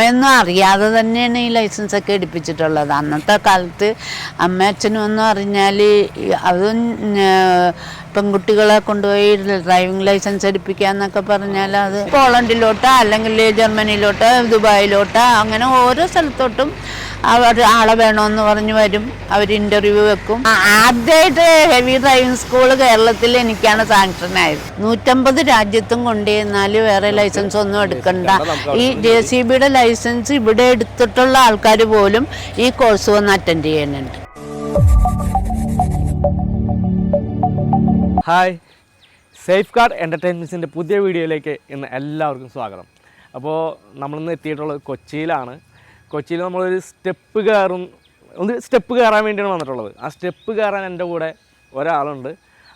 അമ്മയൊന്നും അറിയാതെ തന്നെയാണ് ഈ ലൈസൻസ് ഒക്കെ എടുപ്പിച്ചിട്ടുള്ളത്. അന്നത്തെ കാലത്ത് അമ്മ അച്ഛനും ഒന്നും അറിഞ്ഞാൽ അതും പെൺകുട്ടികളെ കൊണ്ടുപോയി ഡ്രൈവിംഗ് ലൈസൻസ് എടുപ്പിക്കുക എന്നൊക്കെ പറഞ്ഞാൽ അത് പോളണ്ടിലോട്ടോ അല്ലെങ്കിൽ ജർമ്മനിയിലോട്ടോ ദുബായിലോട്ടോ അങ്ങനെ ഓരോ സ്ഥലത്തോട്ടും അവർ ആളെ വേണമെന്ന് പറഞ്ഞ് വരും. അവർ ഇന്റർവ്യൂ വെക്കും. ആ, ആദ്യമായിട്ട് ഹെവി ഡ്രൈവിംഗ് സ്കൂൾ കേരളത്തിൽ എനിക്കാണ് സാങ്ഷൻ ആയത്. നൂറ്റമ്പത് രാജ്യത്തും കൊണ്ടുചെന്നാൽ വേറെ ലൈസൻസ് ഒന്നും എടുക്കണ്ട. ഈ ജെ സി ബിയുടെ ലൈസൻസ് ഇവിടെ എടുത്തിട്ടുള്ള ആൾക്കാർ പോലും ഈ കോഴ്സ് വന്ന് അറ്റൻഡ് ചെയ്യുന്നുണ്ട്. ഹായ് സേഫ് ഗാർഡ് എന്റർടൈൻമെന്റ്സിന്റെ പുതിയ വീഡിയോയിലേക്ക് ഇന്ന് എല്ലാവർക്കും സ്വാഗതം. അപ്പോൾ നമ്മളിന്ന് എത്തിയിട്ടുള്ളത് കൊച്ചിയിലാണ്. കൊച്ചിയിൽ നമ്മളൊരു സ്റ്റെപ്പ് കയറും ഒന്ന് സ്റ്റെപ്പ് കയറാൻ വേണ്ടിയാണ് വന്നിട്ടുള്ളത്. ആ സ്റ്റെപ്പ് കയറാൻ എന്റെ കൂടെ ഒരാളുണ്ട്.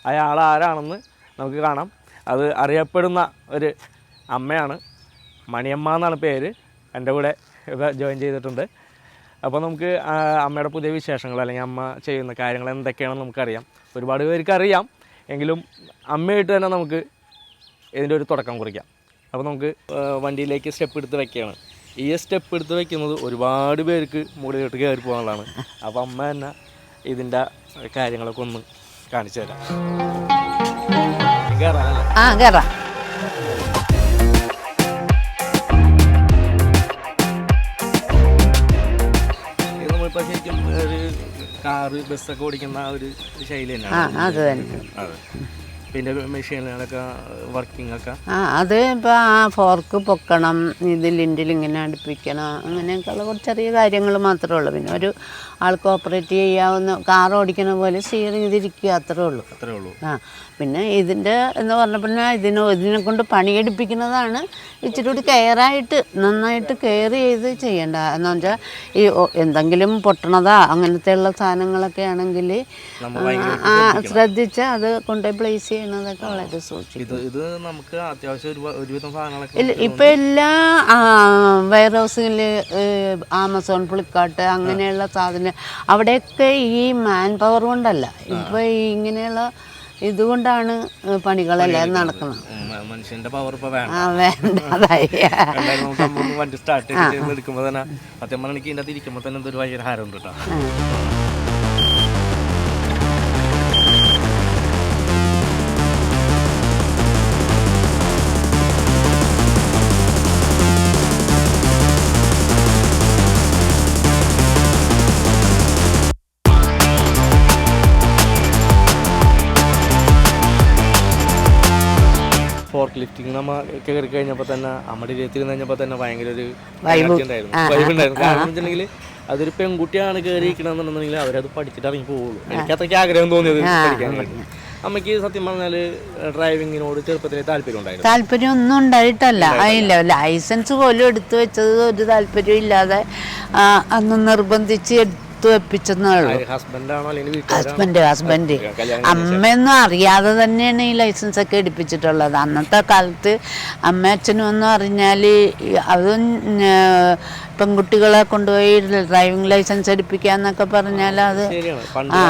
അയാൾ ആരാണെന്ന് നമുക്ക് കാണാം. അത് അറിയപ്പെടുന്ന ഒരു അമ്മയാണ്. മണിയമ്മ എന്നാണ് പേര്. എന്റെ കൂടെ ജോയിൻ ചെയ്തിട്ടുണ്ട്. അപ്പോൾ നമുക്ക് അമ്മയുടെ പുതിയ വിശേഷങ്ങൾ അല്ലെങ്കിൽ അമ്മ ചെയ്യുന്ന കാര്യങ്ങൾ എന്തൊക്കെയാണെന്ന് നമുക്കറിയാം. ഒരുപാട് പേർക്ക് അറിയാം. എങ്കിലും അമ്മയായിട്ട് തന്നെ നമുക്ക് ഇതിന്റെ ഒരു തുടക്കം കുറിക്കാം. അപ്പോൾ നമുക്ക് വണ്ടിയിലേക്ക് സ്റ്റെപ്പ് എടുത്ത് വെക്കുകയാണ്. ഈ സ്റ്റെപ്പ് എടുത്ത് വെക്കുന്നത് ഒരുപാട് പേർക്ക് മുകളിലോട്ട് കയറി പോകാനുള്ളതാണ്. അപ്പോൾ അമ്മ തന്നെ ഇതിന്റെ കാര്യങ്ങളൊക്കെ ഒന്ന് കാണിച്ചു തരാം. കയറാനല്ലേ ആ കയറാം നമ്മളിപ്പോൾ ശരിക്കും ഒരു കാറ് ബസ്സൊക്കെ ഓടിക്കുന്ന ആ ഒരു ശൈലി തന്നെയാണ്. അതെ. പിന്നെ മെഷീനുകളൊക്കെ വർക്കിംഗ് ഒക്കെ ആ അത് ഇപ്പോൾ ആ ഫോർക്ക് പൊക്കണം ഇത് ലിൻഡിൽ ഇങ്ങനെ അടുപ്പിക്കണം അങ്ങനെയൊക്കെയുള്ള കുറച്ച് ചെറിയ കാര്യങ്ങൾ മാത്രമേ ഉള്ളൂ. പിന്നെ ഒരു ആൾക്ക് ഓപ്പറേറ്റ് ചെയ്യാവുന്ന കാർ ഓടിക്കുന്ന പോലെ സ്റ്റിയറിംഗ് ഇതിരിക്കുക അത്രേ ഉള്ളൂ. അത്രേ ഉള്ളൂ. ആ പിന്നെ ഇതിന്റെ എന്ന് പറഞ്ഞപ്പോൾ ഇതിന് ഇതിനെ കൊണ്ട് പണിയെടുപ്പിക്കുന്നതാണ് ഇച്ചിരി കൂടി കെയറായിട്ട് നന്നായിട്ട് കെയർ ചെയ്ത് ചെയ്യേണ്ട. എന്ന് വെച്ചാൽ ഈ എന്തെങ്കിലും പൊട്ടണതാ അങ്ങനത്തെ ഉള്ള സാധനങ്ങളൊക്കെ ആണെങ്കിൽ ശ്രദ്ധിച്ച് അത് കൊണ്ടുപോയി പ്ലേസ് ചെയ്യണതൊക്കെ വളരെ സൂക്ഷിക്കും ഇത് ഇത് നമുക്ക് അത്യാവശ്യം ഒരു ഒരുവിധം സാധനങ്ങളൊക്കെ ഇല്ല ഇപ്പം എല്ലാ വെയർ ഹൗസിൽ ആമസോൺ ഫ്ലിപ്കാർട്ട് അങ്ങനെയുള്ള സാധനം അവിടെയൊക്കെ ഈ മാൻ പവർ കൊണ്ടല്ല. ഇപ്പൊ ഈ ഇങ്ങനെയുള്ള ഇതുകൊണ്ടാണ് പണികളെല്ലാം നടക്കുന്നത്. ഉം, മനുഷ്യന്റെ പവർ ഇപ്പൊ വേണം ആ വേണ്ടതായി എന്തായാലും നമുക്ക് അമ്മ വണ്ടി സ്റ്റാർട്ട് ചെയ്ത് എടുക്കുമ്പോൾ തന്നെ സത്യം പറഞ്ഞാൽ എനിക്ക് ഇതിന്റെ അകത്ത് ഇരിക്കുമ്പോൾ തന്നെ എന്തൊരു ഭയങ്കര ഹാരം ഉണ്ട് കേട്ടോ ഫോർക്ക് ലിഫ്റ്റിംഗ് നമ്മ കയറി കഴിഞ്ഞപ്പോൾ തന്നെ അമ്മയുടെ ഇരുപത്തിരുന്ന് കഴിഞ്ഞപ്പോൾ തന്നെ ഭയങ്കര ഒരു ഉണ്ടായിരുന്നു. വൈബ് ഉണ്ടായിരുന്നു. കാരണം വെച്ചിട്ടുണ്ടെങ്കിൽ അതൊരു പെൺകുട്ടിയാണ് കയറി ഇരിക്കണമെന്നുണ്ടെങ്കിൽ അവരത് പഠിച്ചിട്ട് ഇറങ്ങി പോവുള്ളൂ. എനിക്ക് അത്രയ്ക്ക് ആഗ്രഹം തോന്നിയത് പഠിക്കാൻ അമ്മയ്ക്ക് സത്യം പറഞ്ഞാൽ ഡ്രൈവിങ്ങിനോട് ചെറുപ്പത്തിലെ താല്പര്യം ഉണ്ടായിരുന്നു. താല്പര്യം ഒന്നും ഉണ്ടായിട്ടല്ല. ആ, ഇല്ല ലൈസൻസ് പോലും എടുത്തു വെച്ചത് ഒരു താല്പര്യം ഇല്ലാതെ അന്ന് നിർബന്ധിച്ച് എടുത്തു വെപ്പിച്ചെന്നേ ഉള്ളൂ. Husband husband. അമ്മയൊന്നും അറിയാതെ തന്നെയാണ് ഈ ലൈസൻസ് ഒക്കെ എടുപ്പിച്ചിട്ടുള്ളത്. അന്നത്തെ കാലത്ത് അമ്മ അച്ഛനും ഒന്നും അറിഞ്ഞാൽ അതും പെൺകുട്ടികളെ കൊണ്ടുപോയി ഡ്രൈവിംഗ് ലൈസൻസ് എടുപ്പിക്കുക എന്നൊക്കെ പറഞ്ഞാൽ അത് ആ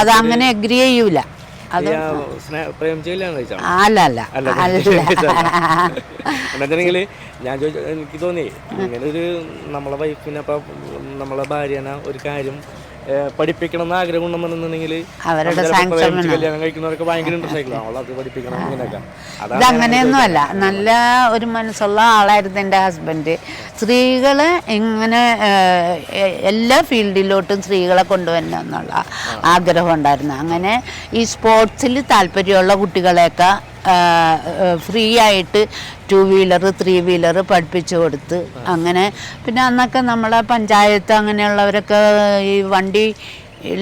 അത് അങ്ങനെ അഗ്രി ചെയ്യൂല. അല്ല അല്ല. എന്നുവെച്ചിട്ടുണ്ടെങ്കിൽ ഞാൻ ചോദിച്ചു എനിക്ക് തോന്നി ഇങ്ങനെ ഒരു നമ്മളെ വൈഫിനെ അപ്പം നമ്മളെ ഭാര്യനെ ഒരു കാര്യം പഠിപ്പിക്കണം എന്ന് ആഗ്രഹം ഉണ്ടെന്നുണ്ടെന്നുണ്ടെങ്കിൽ അവരുടെ കല്യാണം കഴിക്കുന്നവർക്ക് ഭയങ്കര ഇൻട്രസ്റ്റ് ആയിരിക്കും. അത് പഠിപ്പിക്കണം ഇങ്ങനെയൊക്കെ. അതാണ് ഇതങ്ങനെയൊന്നുമല്ല നല്ല ഒരു മനസ്സുള്ള ആളായിരുന്നു എന്റെ ഹസ്ബൻഡ് സ്ത്രീകളെ ഇങ്ങനെ എല്ലാ ഫീൽഡിലോട്ടും സ്ത്രീകളെ കൊണ്ടുവരണം എന്നുള്ള ആഗ്രഹം ഉണ്ടായിരുന്നു. അങ്ങനെ ഈ സ്പോർട്സിൽ താല്പര്യമുള്ള കുട്ടികളെയൊക്കെ ഫ്രീ ആയിട്ട് ടു വീലർ ത്രീ വീലർ പഠിപ്പിച്ചു കൊടുത്ത് അങ്ങനെ. പിന്നെ അന്നൊക്കെ നമ്മളെ പഞ്ചായത്ത് അങ്ങനെയുള്ളവരൊക്കെ ഈ വണ്ടി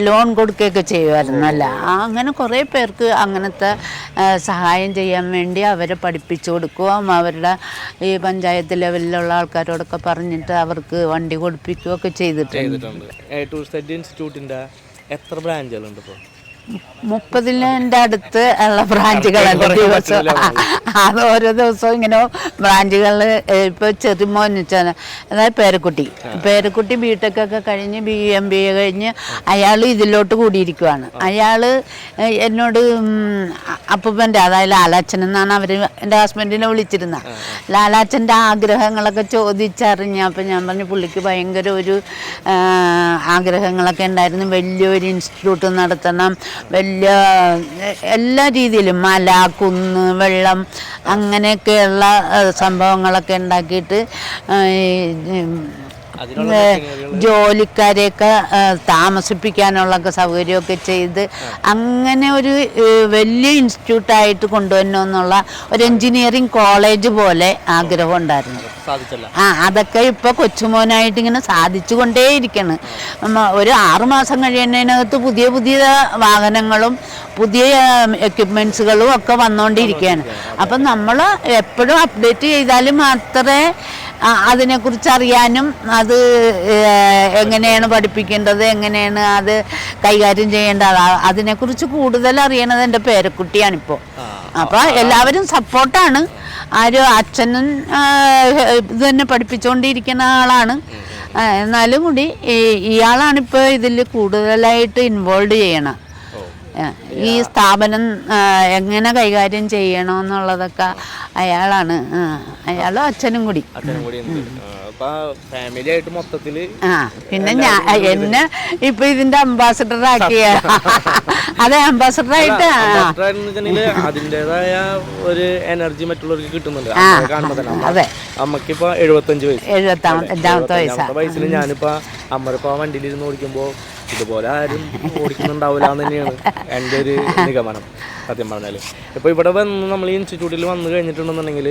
ലോൺ കൊടുക്കുകയൊക്കെ ചെയ്യുമായിരുന്നല്ല അങ്ങനെ കുറേ പേർക്ക് അങ്ങനത്തെ സഹായം ചെയ്യാൻ വേണ്ടി അവരെ പഠിപ്പിച്ചു കൊടുക്കുകയും അവരുടെ ഈ പഞ്ചായത്ത് ലെവലിലുള്ള ആൾക്കാരോടൊക്കെ പറഞ്ഞിട്ട് അവർക്ക് വണ്ടി കൊടുപ്പിക്കുകയൊക്കെ ചെയ്തിട്ടുണ്ട്. എത്ര ബ്രാഞ്ചുകളുണ്ട് ഇപ്പോൾ? മുപ്പതിന്റെ അടുത്ത് ഉള്ള ബ്രാഞ്ചുകളുണ്ട് ദിവസം. അത് ഓരോ ദിവസവും ഇങ്ങനെ ബ്രാഞ്ചുകളിൽ ഇപ്പോൾ ചെറുമോൻ വെച്ചാൽ അതായത് പേരക്കുട്ടി. പേരക്കുട്ടി ബി ടെക് ഒക്കെ കഴിഞ്ഞ് ബി എം ബി എ കഴിഞ്ഞ് അയാൾ ഇതിലോട്ട് കൂടിയിരിക്കുവാണ്. അയാൾ എന്നോട് അപ്പൂപ്പന്റെ അതായത് ലാലാച്ചൻ എന്നാണ് അവർ എന്റെ ഹസ്ബൻഡിനെ വിളിച്ചിരുന്നത് ലാലാച്ചന്റെ ആഗ്രഹങ്ങളൊക്കെ ചോദിച്ചറിഞ്ഞ അപ്പം ഞാൻ പറഞ്ഞു പുള്ളിക്ക് ഭയങ്കര ഒരു ആഗ്രഹങ്ങളൊക്കെ ഉണ്ടായിരുന്നു. വലിയൊരു ഇൻസ്റ്റിറ്റ്യൂട്ട് നടത്തണം. വലിയ എല്ലാ രീതിയിലും മല കുന്ന് വെള്ളം അങ്ങനെയൊക്കെയുള്ള സംഭവങ്ങളൊക്കെ ഉണ്ടാക്കിയിട്ട് ജോലിക്കാരെയൊക്കെ താമസിപ്പിക്കാനുള്ള താമസിപ്പിക്കാനുള്ളൊക്കെ സൗകര്യമൊക്കെ ചെയ്ത് അങ്ങനെ ഒരു വലിയ ഇൻസ്റ്റിറ്റ്യൂട്ടായിട്ട് കൊണ്ടുവരണമെന്നുള്ള ഒരു എഞ്ചിനീയറിംഗ് കോളേജ് പോലെ ആഗ്രഹം ഉണ്ടായിരുന്നു. ആ അതൊക്കെ ഇപ്പൊ കൊച്ചുമോനായിട്ട് ഇങ്ങനെ സാധിച്ചു കൊണ്ടേയിരിക്കണം ഒരു ആറു മാസം കഴിയുന്നതിനകത്ത് പുതിയ പുതിയ വാഹനങ്ങളും പുതിയ എക്യുപ്മെന്റ്സുകളും ഒക്കെ വന്നുകൊണ്ടിരിക്കുകയാണ് അപ്പം നമ്മൾ എപ്പോഴും അപ്ഡേറ്റ് ചെയ്താൽ മാത്രമേ അതിനെക്കുറിച്ച് അറിയാനും അത് എങ്ങനെയാണ് പഠിപ്പിക്കേണ്ടത് എങ്ങനെയാണ് അത് കൈകാര്യം ചെയ്യേണ്ടത് അതിനെക്കുറിച്ച് കൂടുതൽ അറിയണത് എന്റെ പേരക്കുട്ടിയാണിപ്പോൾ. അപ്പോൾ എല്ലാവരും സപ്പോർട്ടാണ്. ആരും അച്ഛനും ഇത് തന്നെ പഠിപ്പിച്ചുകൊണ്ടിരിക്കുന്ന ആളാണ്. എന്നാലും കൂടി ഇയാളാണ് ഇയാളാണിപ്പോൾ ഇതിൽ കൂടുതലായിട്ട് ഇൻവോൾവ് ചെയ്യണം ഈ സ്ഥാപനം എങ്ങനെ കൈകാര്യം ചെയ്യണമെന്നുള്ളതൊക്കെ അയാളാണ് അയാളും അച്ഛനും കൂടി. ആ പിന്നെ ഞാൻ എന്നെ ഇപ്പൊ ഇതിന്റെ അംബാസഡർ ആക്കിയ അതെ അംബാസഡർ ആയിട്ട് അതിന്റേതായ ഒരു എനർജി മറ്റുള്ളവർക്ക് കിട്ടുന്നുണ്ട്. അതെ. അമ്മക്കിപ്പോ എഴുപത്തഞ്ച് വയസ്സ്. എഴുപത്താമത്തെ വയസ്സിൽ ഞാനിപ്പോ അമ്മരിപ്പോ വണ്ടിയിലിരുന്ന് ഓടിക്കുമ്പോ ഇതുപോലെ ആരും ഓടിക്കുന്നുണ്ടാവില്ല എന്ന് തന്നെയാണ് എന്റെ ഒരു നിഗമനം സത്യം പറഞ്ഞാൽ ഇപ്പോൾ ഇവിടെ വന്ന് നമ്മൾ ഈ ഇൻസ്റ്റിറ്റ്യൂട്ടിൽ വന്നു കഴിഞ്ഞിട്ടുണ്ടെന്നുണ്ടെങ്കിൽ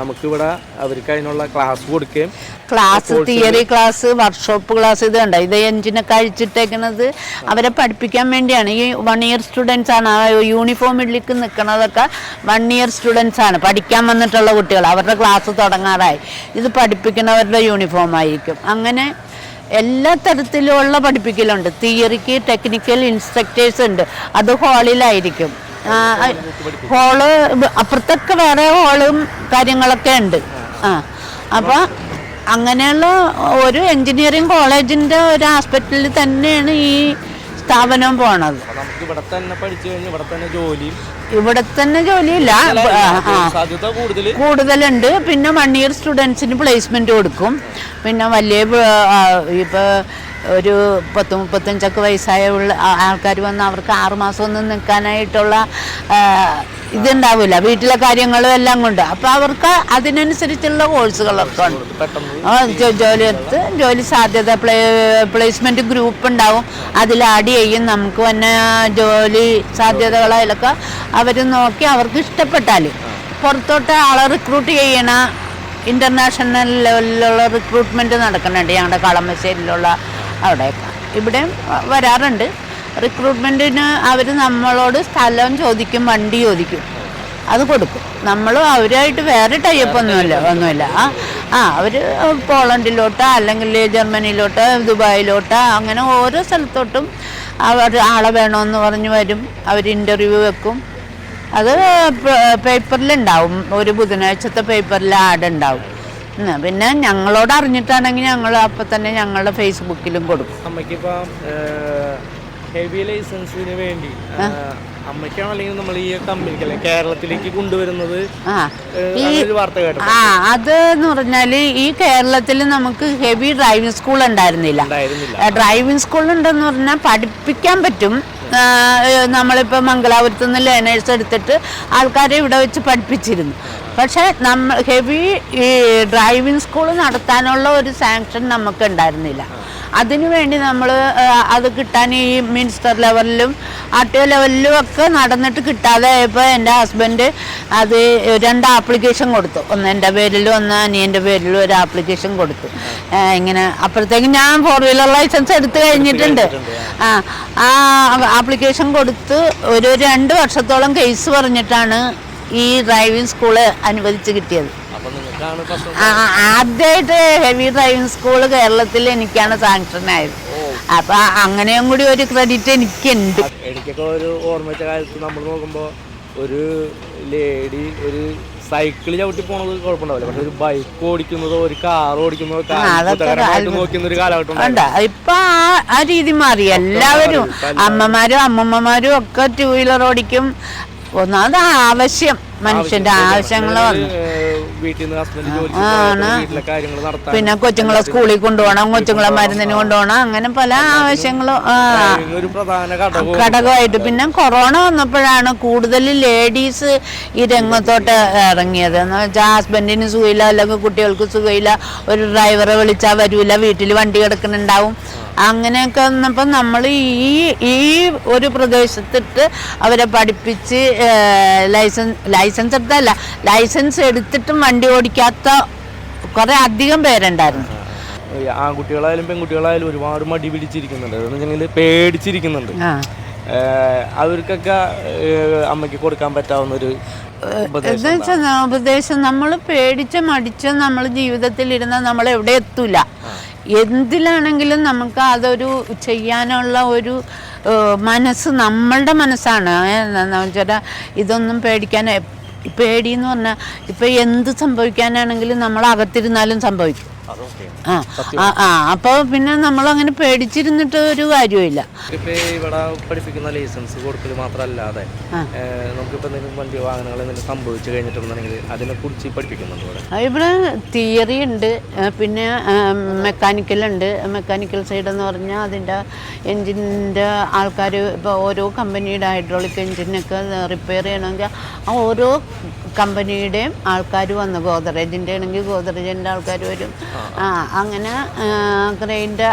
നമുക്കിവിടെ അവർക്ക് അതിനുള്ള ക്ലാസ് കൊടുക്കുകയും class theory class workshop class ഇത് ഉണ്ട് ഇത് എഞ്ചിനൊക്കെ അഴിച്ചിട്ടേക്കുന്നത് അവരെ പഠിപ്പിക്കാൻ വേണ്ടിയാണ്. ഈ വൺ ഇയർ സ്റ്റുഡൻസ് ആണ്. ആ യൂണിഫോമിലേക്ക് നിൽക്കുന്നതൊക്കെ വൺ ഇയർ സ്റ്റുഡൻസ് ആണ്. പഠിക്കാൻ വന്നിട്ടുള്ള കുട്ടികൾ. അവരുടെ ക്ലാസ് തുടങ്ങാറായി. ഇത് പഠിപ്പിക്കുന്നവരുടെ യൂണിഫോം ആയിരിക്കും. അങ്ങനെ എല്ലാ തരത്തിലുള്ള പഠിപ്പിക്കലുണ്ട്. തിയറിക്ക് ടെക്നിക്കൽ ഇൻസ്ട്രക്ടേഴ്സ് ഉണ്ട്. അത് ഹാളിലായിരിക്കും. ഹോൾ അപ്പുറത്തൊക്കെ വേറെ ഹോളും കാര്യങ്ങളൊക്കെ ഉണ്ട്. ആ അപ്പോൾ അങ്ങനെയുള്ള ഒരു എഞ്ചിനീയറിംഗ് കോളേജിന്റെ ഒരു ആസ്പെക്റ്റിൽ തന്നെയാണ് ഈ സ്ഥാപനം പോണത്. നമുക്ക് ഇവിടെ തന്നെ പഠിച്ചു കഴിഞ്ഞ് ഇവിടെ തന്നെ ജോലിയും ഇവിടെ തന്നെ ജോലിയില്ല. സാധ്യത കൂടുതൽ കൂടുതലുണ്ട്. പിന്നെ വൺ ഇയർ സ്റ്റുഡൻസിന് പ്ലേസ്മെന്റ് കൊടുക്കും. പിന്നെ വലിയ ഇപ്പോൾ ഒരു പത്ത് മുപ്പത്തഞ്ചൊക്കെ വയസ്സായ ഉള്ള ആൾക്കാർ വന്ന് അവർക്ക് ആറുമാസം ഒന്നും നിൽക്കാനായിട്ടുള്ള ഇതുണ്ടാവില്ല. വീട്ടിലെ കാര്യങ്ങളും എല്ലാം കൊണ്ട്. അപ്പോൾ അവർക്ക് അതിനനുസരിച്ചുള്ള കോഴ്സുകളൊക്കെ ഉണ്ട്. ജോലിയെടുത്ത് ജോലി സാധ്യത പ്ലേ പ്ലേസ്മെന്റ് ഗ്രൂപ്പ് ഉണ്ടാവും. അതിൽ ആഡ് ചെയ്യും. നമുക്ക് തന്നെ ജോലി സാധ്യതകളൊക്കെ അവർ നോക്കി അവർക്ക് ഇഷ്ടപ്പെട്ടാൽ പുറത്തോട്ട് ആളെ റിക്രൂട്ട് ചെയ്യണ ഇന്റർനാഷണൽ ലെവലിലുള്ള റിക്രൂട്ട്മെന്റ് നടക്കുന്നുണ്ട്. ഞങ്ങളുടെ കളമശ്ശേരിയിലുള്ള അവിടെയൊക്കെ. ഇവിടെ വരാറുണ്ട്. റിക്രൂട്ട്മെന്റിന് അവർ നമ്മളോട് സ്ഥലം ചോദിക്കും വണ്ടി ചോദിക്കും. അത് കൊടുക്കും. നമ്മൾ അവരായിട്ട് വേറെ ടൈപ്പ് ഒന്നുമില്ല ഒന്നുമില്ല. ആ ആ അവർ പോളണ്ടിലോട്ടോ അല്ലെങ്കിൽ ജർമ്മനിയിലോട്ടോ ദുബായിലോട്ടോ അങ്ങനെ ഓരോ സ്ഥലത്തോട്ടും അവർ ആളെ വേണമെന്ന് പറഞ്ഞ് വരും. അവർ ഇന്റർവ്യൂ വെക്കും. അത് പേപ്പറിലുണ്ടാവും. ഒരു ബുധനാഴ്ചത്തെ പേപ്പറിൽ ആഡ് ഉണ്ടാവും. പിന്നെ ഞങ്ങളോട് അറിഞ്ഞിട്ടാണെങ്കിൽ ഞങ്ങൾ അപ്പം തന്നെ ഞങ്ങളുടെ ഫേസ്ബുക്കിലും കൊടുക്കും. ഹെവി ലൈസൻസിന് വേണ്ടി. അല്ലെങ്കിൽ നമ്മൾ ഈ കമ്പനിക്ക് അല്ലെങ്കിൽ കേരളത്തിലേക്ക് കൊണ്ടുവരുന്നത്? വാർത്ത കേട്ടു ആ അത് എന്ന് പറഞ്ഞാൽ ഈ കേരളത്തിൽ നമുക്ക് ഹെവി ഡ്രൈവിംഗ് സ്കൂൾ ഉണ്ടായിരുന്നില്ല. ഡ്രൈവിംഗ് സ്കൂൾ ഉണ്ടെന്ന് പറഞ്ഞാൽ പഠിപ്പിക്കാൻ പറ്റും. നമ്മളിപ്പോൾ മംഗലാപുരത്ത് നിന്ന് ലേണേഴ്സ് എടുത്തിട്ട് ആൾക്കാരെ ഇവിടെ വെച്ച് പഠിപ്പിച്ചിരുന്നു. പക്ഷേ നമ്മൾ ഹെവി ഈ ഡ്രൈവിംഗ് സ്കൂൾ നടത്താനുള്ള ഒരു സാങ്ഷൻ നമുക്ക് ഉണ്ടായിരുന്നില്ല അതിനുവേണ്ടി നമ്മൾ അത് കിട്ടാൻ ഈ മിനിസ്റ്റർ ലെവലിലും ആർ ടി ഒ ലെവലിലും ഒക്കെ നടന്നിട്ട് കിട്ടാതെ ആയപ്പോൾ എന്റെ ഹസ്ബൻഡ് അത് രണ്ട് ആപ്ലിക്കേഷൻ കൊടുത്തു. ഒന്ന് എന്റെ പേരിലും ഒന്ന് അനിയന്റെ പേരിലും ഒരു ആപ്ലിക്കേഷൻ കൊടുത്തു. ഇങ്ങനെ അപ്പോഴത്തേക്ക് ഞാൻ ഫോർ വീലർ ലൈസൻസ് എടുത്തു കഴിഞ്ഞിട്ടുണ്ട്. ആ ആ ആപ്ലിക്കേഷൻ കൊടുത്ത് ഒരു രണ്ട് വർഷത്തോളം കേസ് പറഞ്ഞിട്ടാണ് ഈ ഡ്രൈവിംഗ് സ്കൂൾ അനുവദിച്ച് കിട്ടിയത് അപ്പൊ നിങ്ങൾക്കാണ് പ്രശ്നം ആ, ആദ്യമായിട്ട് ഹെവി ഡ്രൈവിംഗ് സ്കൂൾ കേരളത്തിൽ എനിക്കാണ് സാങ്ഷൻ ആയത്. അപ്പൊ അങ്ങനെയും കൂടി ഒരു ക്രെഡിറ്റ് എനിക്കുണ്ട്. എനിക്കൊക്കെ ഒരു ഓർമ്മിച്ച കാലത്ത് നമ്മൾ നോക്കുമ്പോൾ ഒരു ലേഡി ഒരു സൈക്കിൾ ചവിട്ടി പോണത് കുഴപ്പമുണ്ടാവില്ല. പക്ഷെ ഒരു ബൈക്ക് ഓടിക്കുന്നതോ ഒരു കാർ ഓടിക്കുന്നതോ നോക്കുന്ന ഒരു കാലഘട്ടം ഇപ്പൊ ആ രീതി മാറി. എല്ലാവരും അമ്മമാരും അമ്മമ്മമാരും ഒക്കെ ടൂ വീലർ ഓടിക്കും. ഒന്നാമത് ആവശ്യം. മനുഷ്യന്റെ ആവശ്യങ്ങൾ വന്നു. വീട്ടിൽ നിന്ന് ഹസ്ബൻഡ് ജോലി വീട്ടിലെ കാര്യങ്ങൾ നടത്താൻ പിന്നെ കൊച്ചുങ്ങളെ സ്കൂളിൽ കൊണ്ടുപോകണം കൊച്ചുങ്ങളെ മരുന്നിന് കൊണ്ടുപോകണം അങ്ങനെ പല ആവശ്യങ്ങളും ഒരു പ്രധാന ഘടകമായിട്ട്. പിന്നെ കൊറോണ വന്നപ്പോഴാണ് കൂടുതൽ ലേഡീസ് ഈ രംഗത്തോട്ട് ഇറങ്ങിയത്. എന്ന് വെച്ചാൽ ഹസ്ബൻഡിന് സുഖമില്ല അല്ലെങ്കിൽ കുട്ടികൾക്ക് സുഖമില്ല ഒരു ഡ്രൈവറെ വിളിച്ചാൽ വരൂല വീട്ടിൽ വണ്ടി കിടക്കുന്നുണ്ടാവും. അങ്ങനെയൊക്കെ വന്നപ്പോൾ നമ്മൾ ഈ ഈ ഒരു പ്രദേശത്തിട്ട് അവരെ പഠിപ്പിച്ച് ലൈസൻസ് ലൈസൻസ് എടുത്തല്ല ലൈസൻസ് എടുത്തിട്ടും വണ്ടി ഓടിക്കാത്ത കുറേ അധികം പേരുണ്ടായിരുന്നു. ആൺകുട്ടികളായാലും പെൺകുട്ടികളായാലും ഒരുപാട് മടി പിടിച്ചിരിക്കുന്നുണ്ട്. അതെന്ന് വെച്ചിട്ടുണ്ടെങ്കിൽ പേടിച്ചിരിക്കുന്നുണ്ട്. അവർക്കൊക്കെ അമ്മയ്ക്ക് കൊടുക്കാൻ പറ്റാവുന്ന ഒരു എന്ന് ഉപദേശം നമ്മൾ പേടിച്ച് മടിച്ച് നമ്മൾ ജീവിതത്തിൽ ഇരുന്ന നമ്മൾ എവിടെ എത്തൂല എന്തിലാണെങ്കിലും നമുക്ക് അതൊരു ചെയ്യാനുള്ള ഒരു മനസ്സ് നമ്മളുടെ മനസ്സാണ്. ചേട്ടാ ഇതൊന്നും പേടിക്കാൻ പേടിയെന്ന് പറഞ്ഞാൽ ഇപ്പം എന്ത് സംഭവിക്കാനാണെങ്കിലും നമ്മൾ അകത്തിരുന്നാലും സംഭവിക്കും. ആ ആ അപ്പോൾ പിന്നെ നമ്മളങ്ങനെ പേടിച്ചിരുന്നിട്ട് ഒരു കാര്യമില്ല ഇവിടെ പഠിപ്പിക്കുന്ന ലൈസൻസ് കൊടുക്കൽ മാത്രമല്ലാതെ ഏഹ് നമുക്കിപ്പോ എന്തെങ്കിലും വണ്ടി വാഹനങ്ങൾ എന്തെങ്കിലും സംഭവിച്ചു കഴിഞ്ഞിട്ടുണ്ടെങ്കിൽ അതിനെ കുറിച്ച് പഠിപ്പിക്കുന്നുണ്ട് ഇവിടെ? ഇവിടെ തിയറി ഉണ്ട്. പിന്നെ മെക്കാനിക്കൽ ഉണ്ട്. മെക്കാനിക്കൽ സൈഡ് എന്ന് പറഞ്ഞാൽ അതിന്റെ എൻജിന്റെ ആൾക്കാർ ഇപ്പോൾ ഓരോ കമ്പനിയുടെ ഹൈഡ്രോളിക് എൻജിനൊക്കെ റിപ്പയർ ചെയ്യണമെങ്കിൽ ആ ഓരോ കമ്പനിയുടെയും ആൾക്കാർ വന്നു. ഗോദറേജിന്റെ ആണെങ്കിൽ ഗോദറേജിന്റെ ആൾക്കാർ വരും. ആ അങ്ങനെ ക്രെയിന്റെ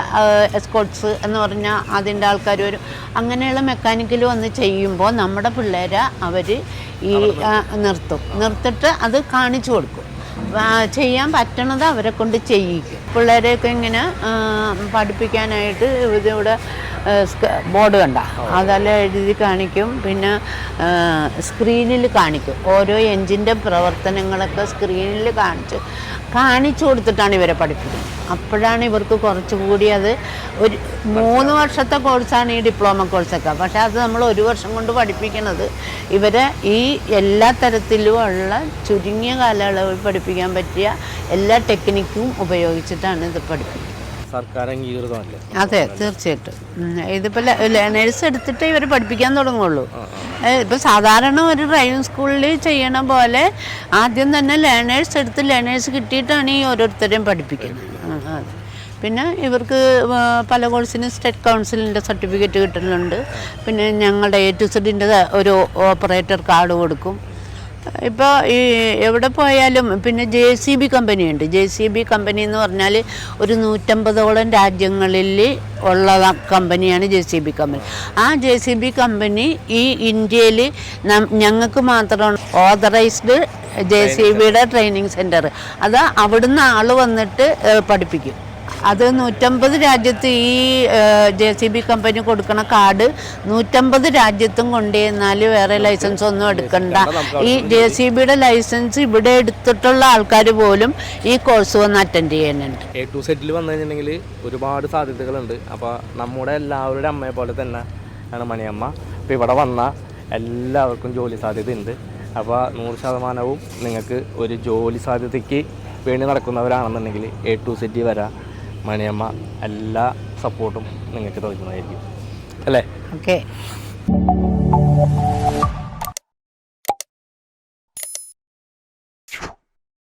എസ്കോട്ട്സ് എന്ന് പറഞ്ഞാൽ അതിന്റെ ആൾക്കാർ വരും. അങ്ങനെയുള്ള മെക്കാനിക്കൽ വന്ന് ചെയ്യുമ്പോൾ നമ്മുടെ പിള്ളേരെ അവർ ഈ നിർത്തും. നിർത്തിട്ട് അത് കാണിച്ചു കൊടുക്കും. ചെയ്യാൻ പറ്റണത് അവരെ കൊണ്ട് ചെയ്യിക്കും. പിള്ളേരെയൊക്കെ ഇങ്ങനെ പഠിപ്പിക്കാനായിട്ട് ഇതിവിടെ ബോർഡ് കണ്ട. അതെല്ലാം എഴുതി കാണിക്കും. പിന്നെ സ്ക്രീനിൽ കാണിക്കും. ഓരോ എൻജിന്റെ പ്രവർത്തനങ്ങളൊക്കെ സ്ക്രീനിൽ കാണിച്ച് കാണിച്ചു കൊടുത്തിട്ടാണ് ഇവരെ പഠിപ്പിക്കുന്നത്. അപ്പോഴാണ് ഇവർക്ക് കുറച്ചുകൂടി അത് ഒരു മൂന്ന് വർഷത്തെ കോഴ്സാണ് ഈ ഡിപ്ലോമ കോഴ്സൊക്കെ. പക്ഷേ അത് നമ്മൾ ഒരു വർഷം കൊണ്ട് പഠിപ്പിക്കുന്നത് ഇവരെ ഈ എല്ലാ തരത്തിലുമുള്ള ചുരുങ്ങിയ കാലയളവിൽ പഠിപ്പിക്കാൻ പറ്റിയ എല്ലാ ടെക്നിക്കും ഉപയോഗിച്ചിട്ടാണ് ഇത് പഠിപ്പിക്കുന്നത്. സർക്കാർ അംഗീകൃതമല്ലേ അതെ തീർച്ചയായിട്ടും. ഇതിപ്പോ ഇതിപ്പോൾ ലേണേഴ്സ് എടുത്തിട്ട് ഇവർ പഠിപ്പിക്കാൻ തുടങ്ങുള്ളൂ. ഇപ്പോൾ സാധാരണ ഒരു ഡ്രൈവിംഗ് സ്കൂളിൽ ചെയ്യണ പോലെ ആദ്യം തന്നെ ലേണേഴ്സ് എടുത്ത് ലേണേഴ്സ് കിട്ടിയിട്ടാണ് ഈ ഓരോരുത്തരെയും പഠിപ്പിക്കുന്നത്. അതെ പിന്നെ ഇവർക്ക് പല കോഴ്സിനും സ്റ്റേറ്റ് കൗൺസിലിന്റെ സർട്ടിഫിക്കറ്റ് കിട്ടുന്നുണ്ട് പിന്നെ ഞങ്ങളുടെ എ ടു സെഡിന്റെ ഒരു ഓപ്പറേറ്റർ കാർഡ് കൊടുക്കും. ഇപ്പോൾ ഈ എവിടെ പോയാലും പിന്നെ ജെ സി ബി കമ്പനിയുണ്ട് ജെ സി ബി കമ്പനി എന്ന് പറഞ്ഞാൽ ഒരു നൂറ്റമ്പതോളം രാജ്യങ്ങളിൽ ഉള്ള കമ്പനിയാണ് ജെ സി ബി കമ്പനി ആ ജെ സി ബി കമ്പനി ഈ ഇന്ത്യയിൽ ഞങ്ങൾക്ക് മാത്രമാണ് ഓതറൈസ്ഡ് ജെ സി ബിയുടെ ട്രെയിനിങ് സെന്റർ അത് അവിടുന്ന് ആൾ വന്നിട്ട് പഠിപ്പിക്കും. അത് നൂറ്റമ്പത് രാജ്യത്ത് ഈ ജെ സി ബി കമ്പനി കൊടുക്കുന്ന കാർഡ് നൂറ്റമ്പത് രാജ്യത്തും കൊണ്ടുവന്നാൽ വേറെ ലൈസൻസ് ഒന്നും എടുക്കണ്ട. ഈ ജെ സി ബിയുടെ ലൈസൻസ് ഇവിടെ എടുത്തിട്ടുള്ള ആൾക്കാർ പോലും ഈ കോഴ്സ് വന്ന് അറ്റൻഡ് ചെയ്യുന്നുണ്ട്. എ ടു സെറ്റിൽ വന്നു കഴിഞ്ഞിട്ടുണ്ടെങ്കിൽ ഒരുപാട് സാധ്യതകളുണ്ട്. അപ്പോൾ നമ്മുടെ എല്ലാവരുടെ അമ്മയെ പോലെ തന്നെ ആണ് മണിയമ്മ. അപ്പോൾ ഇവിടെ വന്ന എല്ലാവർക്കും ജോലി സാധ്യത ഉണ്ട് അപ്പോൾ നൂറ് ശതമാനവും നിങ്ങൾക്ക് ഒരു ജോലി സാധ്യതയ്ക്ക് വേണ്ടി നടക്കുന്നവരാണെന്നുണ്ടെങ്കിൽ എ ടു സെറ്റി വരാം. മണിയമ്മ എല്ലാ സപ്പോർട്ടും നിങ്ങൾക്ക് തരുന്നതായിരിക്കും അല്ലേ? ഓക്കെ.